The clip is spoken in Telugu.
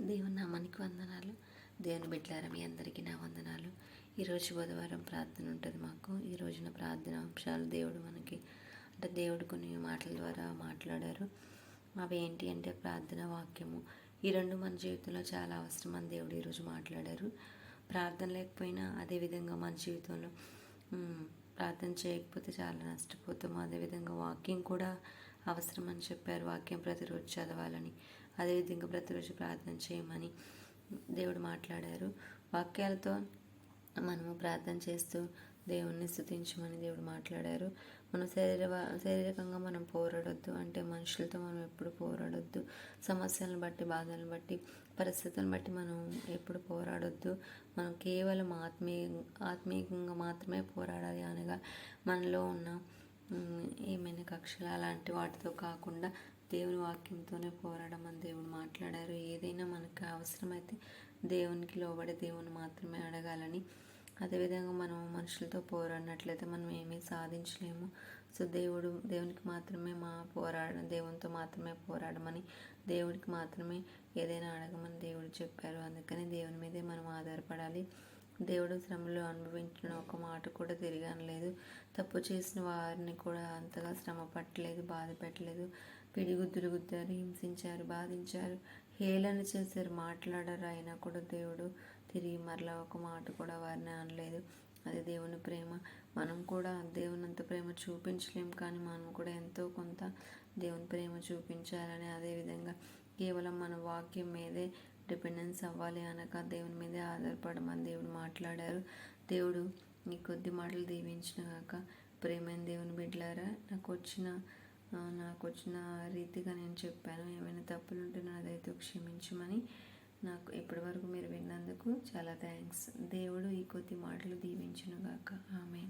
దేవుని నామానికి వందనాలు. దేవుని బిడ్డలారా మీ అందరికీ నా వందనాలు. ఈరోజు బుధవారం ప్రార్థన ఉంటుంది మాకు. ఈ రోజున ప్రార్థన అంశాలు దేవుడు మనకి అంటే దేవుడు కొన్ని మాటల ద్వారా మాట్లాడారు. అవి ఏంటి అంటే ప్రార్థన వాక్యము. ఈ రెండు మన జీవితంలో చాలా అవసరం అని దేవుడు ఈరోజు మాట్లాడారు. ప్రార్థన లేకపోయినా అదేవిధంగా మన జీవితంలో ప్రార్థన చేయకపోతే చాలా నష్టపోతాము. అదేవిధంగా వాక్యం కూడా అవసరం అని చెప్పారు వాక్యం ప్రతిరోజు చదవాలని. అదేవిధంగా ప్రతిరోజు ప్రార్థన చేయమని దేవుడు మాట్లాడారు. వాక్యాలతో మనము ప్రార్థన చేస్తూ దేవుణ్ణి స్థుతించమని దేవుడు మాట్లాడారు. మన శరీర శారీరకంగా మనం పోరాడొద్దు. అంటే మనుషులతో మనం ఎప్పుడు పోరాడొద్దు. సమస్యలను బట్టి బాధలను బట్టి పరిస్థితులను బట్టి మనం ఎప్పుడు పోరాడొద్దు. మనం కేవలం ఆత్మీయ ఆత్మీయంగా మాత్రమే పోరాడాలి అనగా మనలో ఉన్న ఏమైనా కక్షలు అలాంటి వాటితో కాకుండా దేవుని వాక్యంతోనే పోరాడమని దేవుడు మాట్లాడారు. ఏదైనా మనకు అవసరమైతే దేవునికి లోబడి దేవుని మాత్రమే అడగాలని. అదేవిధంగా మనం మనుషులతో పోరాడినట్లయితే మనం ఏమీ సాధించలేము. సో దేవుడు దేవునికి మాత్రమే మా పోరాడ దేవునితో మాత్రమే పోరాడమని దేవుడికి మాత్రమే ఏదైనా అడగమని దేవుడు చెప్పారు. అందుకని దేవుని మీదే మనం ఆధారపడాలి. దేవుడు శ్రమలు అనుభవించిన ఒక మాట కూడా తిరిగి అనలేదు తప్పు చేసిన వారిని కూడా అంతగా శ్రమ పట్టలేదు బాధ పెట్టలేదు. పిడిగుద్దులు గుద్దారు హింసించారు బాధించారు. హేళన చేశారు మాట్లాడారు. అయినా కూడా దేవుడు తిరిగి మరలా ఒక మాట కూడా వారిని అనలేదు. అది దేవుని ప్రేమ. మనం కూడా దేవుని అంత ప్రేమ చూపించలేం కానీ మనం కూడా ఎంతో కొంత దేవుని ప్రేమ చూపించాలని అదేవిధంగా కేవలం మన వాక్యం మీదే డిపెండెన్స్ అవ్వాలి అనక దేవుని మీదే ఆధారపడమని దేవుడు మాట్లాడారు. దేవుడు ఈ కొద్ది మాటలు దీవించిన కాక ప్రేమైన దేవుని బిడ్డలారా నాకు వచ్చిన నాకు వచ్చిన రీతిగా నేను చెప్పాను. ఏమైనా తప్పులు ఉంటే నాదైతే క్షమించమని నాకు ఇప్పటి వరకు మీరు విన్నందుకు చాలా థ్యాంక్స్ దేవుడు ఈ కొద్ది మాటలు దీవించును గాక. ఆమె